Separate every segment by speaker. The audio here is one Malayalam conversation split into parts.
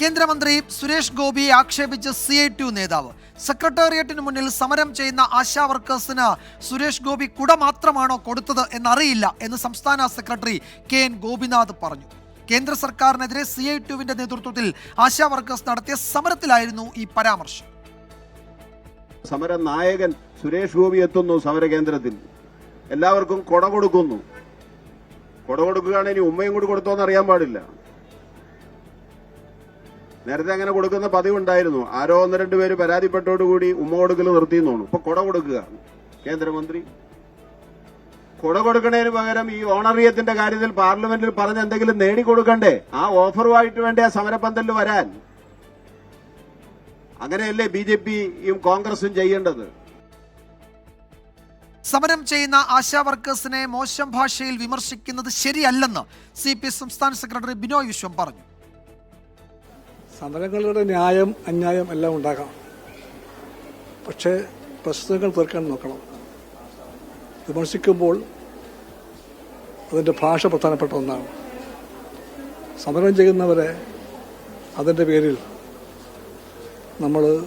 Speaker 1: കേന്ദ്രമന്ത്രി സുരേഷ് ഗോപിയെ ആക്ഷേപിച്ച് സി ഐ ടി യു നേതാവ്. സെക്രട്ടേറിയറ്റിന് മുന്നിൽ സമരം ചെയ്യുന്ന ആശാ വർക്കേഴ്സിന് സുരേഷ് ഗോപി കുട മാത്രമാണോ കൊടുത്തത് എന്നറിയില്ല എന്ന് സംസ്ഥാന സെക്രട്ടറി കെ എൻ ഗോപിനാഥ് പറഞ്ഞു. കേന്ദ്ര സർക്കാരിനെതിരെ സി ഐ ടി നേതൃത്വത്തിൽ ആശാ വർക്കേഴ്സ് നടത്തിയ സമരത്തിലായിരുന്നു ഈ പരാമർശം.
Speaker 2: സമര നായകൻ സുരേഷ് ഗോപി എത്തുന്നു സമര കേന്ദ്രത്തിൽ. എല്ലാവർക്കും കൊട കൊടുക്കുന്നു. കൊട കൊടുക്കുകയാണെങ്കിൽ ഉമ്മയും കൂടി കൊടുത്തോന്ന് അറിയാൻ പാടില്ല. നേരത്തെ അങ്ങനെ കൊടുക്കുന്ന പതിവുണ്ടായിരുന്നു. ആരോ ഒന്ന് രണ്ട് പേര് പരാതിപ്പെട്ടോടുകൂടി ഉമ്മ കൊടുക്കൽ നിർത്തിയെന്നോണു. ഇപ്പൊ കൊട കൊടുക്കുക. കേന്ദ്രമന്ത്രി. കൊട കൊടുക്കണതിന് പകരം ഈ ഓണറിയത്തിന്റെ കാര്യത്തിൽ പാർലമെന്റിൽ പറഞ്ഞ എന്തെങ്കിലും നേടിക്കൊടുക്കണ്ടേ ആ ഓഫറുമായിട്ട് വേണ്ടേ ആ സമരപന്തലിൽ വരാൻ? അങ്ങനെയല്ലേ ബി ജെ പിയും കോൺഗ്രസും ചെയ്യേണ്ടത്?
Speaker 1: സമരം ചെയ്യുന്ന ആശാ വർക്കേഴ്സിനെ മോശം ഭാഷയിൽ വിമർശിക്കുന്നത് ശരിയല്ലെന്ന് സി പി സംസ്ഥാന സെക്രട്ടറി ബിനോയ് വിശ്വം പറഞ്ഞു.
Speaker 3: സമരങ്ങളുടെ ന്യായം അന്യായം എല്ലാം ഉണ്ടാകാം പക്ഷേ പ്രശ്നങ്ങൾ തീർക്കാൻ നോക്കണം. വിമർശിക്കുമ്പോൾ അതിന്റെ ഭാഷ പ്രധാനപ്പെട്ട ഒന്നാണ്. സമരം ചെയ്യുന്നവരെ അതിന്റെ പേരിൽ നമ്മൾ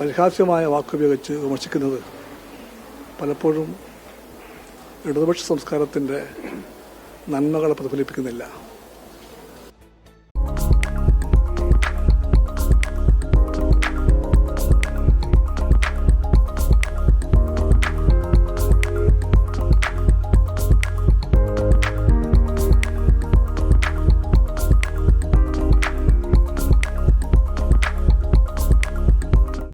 Speaker 3: പരിഹാസ്യമായ വാക്കുപയോഗിച്ച് വിമർശിക്കുന്നത് പലപ്പോഴും ഇടതുപക്ഷ സംസ്കാരത്തിന്റെ നന്മകളെ പ്രതിഫലിപ്പിക്കുന്നില്ല.